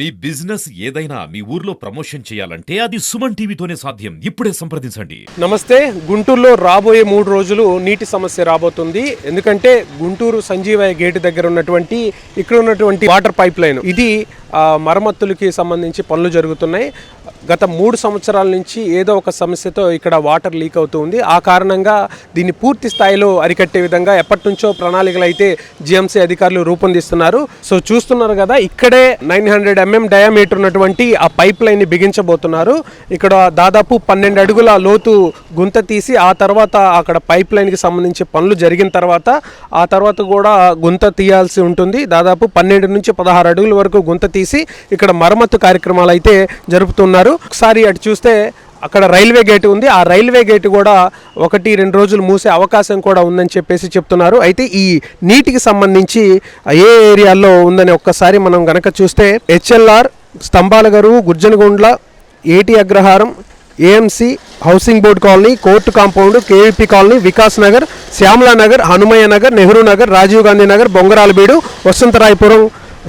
మీ business ఏదైనా మీ ఊర్లో promotion చేయాలంటే అది సుమన్ టీవీతోనే సాధ్యం. ఇప్పుడే సంప్రదించండి. నమస్తే. గుంటూరులో రాబోయే మూడు రోజులు నీటి సమస్య రాబోతుంది. ఎందుకంటే గుంటూరు సంజీవయ్య గేటు దగ్గర ఉన్నటువంటి ఇక్కడ ఉన్నటువంటి వాటర్ పైప్ లైన్ ఇది మరమ్మతులకి సంబంధించి పనులు జరుగుతున్నాయి. గత మూడు సంవత్సరాల నుంచి ఏదో ఒక సమస్యతో ఇక్కడ వాటర్ లీక్ అవుతుంది ఆ కారణంగా దీన్ని పూర్తి స్థాయిలో అరికట్టే విధంగా ఎప్పటి నుంచో ప్రణాళికలు అయితే జిఎంసీ అధికారులు రూపొందిస్తున్నారు. సో చూస్తున్నారు కదా ఇక్కడే నైన్ హండ్రెడ్ ఎంఎం డయామీటర్ ఉన్నటువంటి ఆ పైప్ లైన్ని బిగించబోతున్నారు. ఇక్కడ దాదాపు పన్నెండు అడుగుల లోతు గుంత తీసి ఆ తర్వాత అక్కడ పైప్ లైన్కి సంబంధించి పనులు జరిగిన తర్వాత ఆ తర్వాత కూడా గుంత తీయాల్సి ఉంటుంది. దాదాపు పన్నెండు నుంచి పదహారు అడుగుల వరకు గుంత తీసి ఇక్కడ మరమ్మతు కార్యక్రమాలు అయితే జరుపుతున్నారు. ఒకసారి అటు చూస్తే అక్కడ రైల్వే గేట్ ఉంది. ఆ రైల్వే గేట్ కూడా ఒకటి రెండు రోజులు మూసే అవకాశం కూడా ఉందని చెప్పేసి చెప్తున్నారు. అయితే ఈ నీటికి సంబంధించి ఏ ఏరియాల్లో ఉందని ఒక్కసారి మనం గనక చూస్తే HLR Stambhala Garu Gurjanagundla Eti Agraharam AMC housing board colony court compound KVP colony Vikas Nagar Shyamala Nagar Hanumaiah Nagar Nehru Nagar Rajiv Gandhi Nagar Bongaralabeedu Vasantharayapuram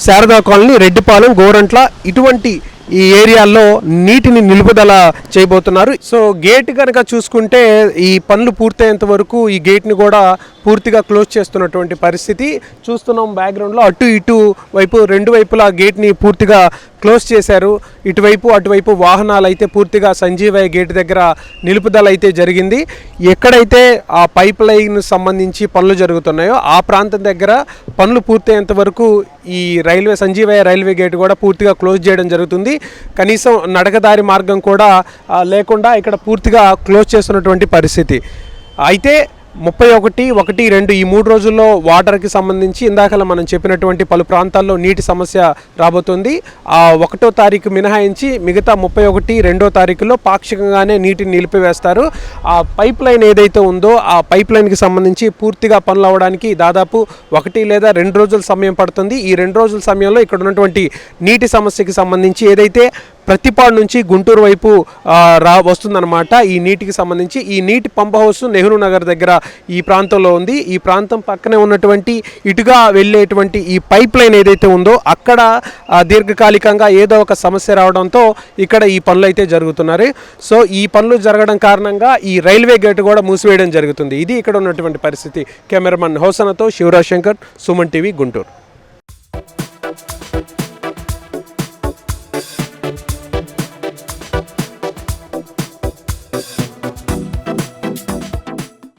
Sharada colony Reddypalem Gorantla ఇటువంటి ఈ ఏరియాల్లో నీటిని నిలుపుదల చేయబోతున్నారు. So gate కనుక చూసుకుంటే ఈ పనులు పూర్తయ్యేంత వరకు ఈ గేట్ని కూడా పూర్తిగా క్లోజ్ చేస్తున్నటువంటి పరిస్థితి. చూస్తున్నాం బ్యాక్గ్రౌండ్లో అటు ఇటు వైపు రెండు వైపులా గేట్ని పూర్తిగా క్లోజ్ చేశారు. ఇటువైపు అటువైపు వాహనాలు అయితే పూర్తిగా సంజీవయ్య గేట్ దగ్గర నిలుపుదల అయితే జరిగింది. ఎక్కడైతే ఆ పైప్ లైన్ సంబంధించి పనులు జరుగుతున్నాయో ఆ ప్రాంతం దగ్గర పనులు పూర్తయ్యేంత వరకు ఈ రైల్వే సంజీవయ్య రైల్వే గేట్ కూడా పూర్తిగా క్లోజ్ చేయడం జరుగుతుంది. కనీసం నడకదారి మార్గం కూడా లేకుండా ఇక్కడ పూర్తిగా క్లోజ్ చేస్తున్నటువంటి పరిస్థితి. అయితే ముప్పై ఒకటి ఒకటి రెండు ఈ మూడు రోజుల్లో వాటర్కి సంబంధించి ఇందాకలా మనం చెప్పినటువంటి పలు ప్రాంతాల్లో నీటి సమస్య రాబోతుంది. ఆ ఒకటో తారీఖు మినహాయించి మిగతా ముప్పై ఒకటి రెండో తారీఖులో పాక్షికంగానే నీటిని నిలిపివేస్తారు. ఆ పైప్ లైన్ ఏదైతే ఉందో ఆ పైప్ లైన్కి సంబంధించి పూర్తిగా పనులు అవ్వడానికి దాదాపు ఒకటి లేదా రెండు రోజుల సమయం పడుతుంది. ఈ రెండు రోజుల సమయంలో ఇక్కడ ఉన్నటువంటి నీటి సమస్యకి సంబంధించి ఏదైతే ప్రతిపాడు నుంచి గుంటూరు వైపు రా వస్తుందన్నమాట. ఈ నీటికి సంబంధించి ఈ నీటి పంప్ హౌస్ నెహ్రూ నగర్ దగ్గర ఈ ప్రాంతంలో ఉంది. ఈ ప్రాంతం పక్కనే ఉన్నటువంటి ఇటుగా వెళ్ళేటువంటి ఈ పైప్ లైన్ ఏదైతే ఉందో అక్కడ దీర్ఘకాలికంగా ఏదో ఒక సమస్య రావడంతో ఇక్కడ ఈ పనులు అయితే జరుగుతున్నారు. సో ఈ పనులు జరగడం కారణంగా ఈ రైల్వే గేట్ కూడా మూసివేయడం జరుగుతుంది. ఇది ఇక్కడ ఉన్నటువంటి పరిస్థితి. కెమెరామన్ హోసనతో శివరాజ్ శంకర్ సుమన్ టీవీ గుంటూరు.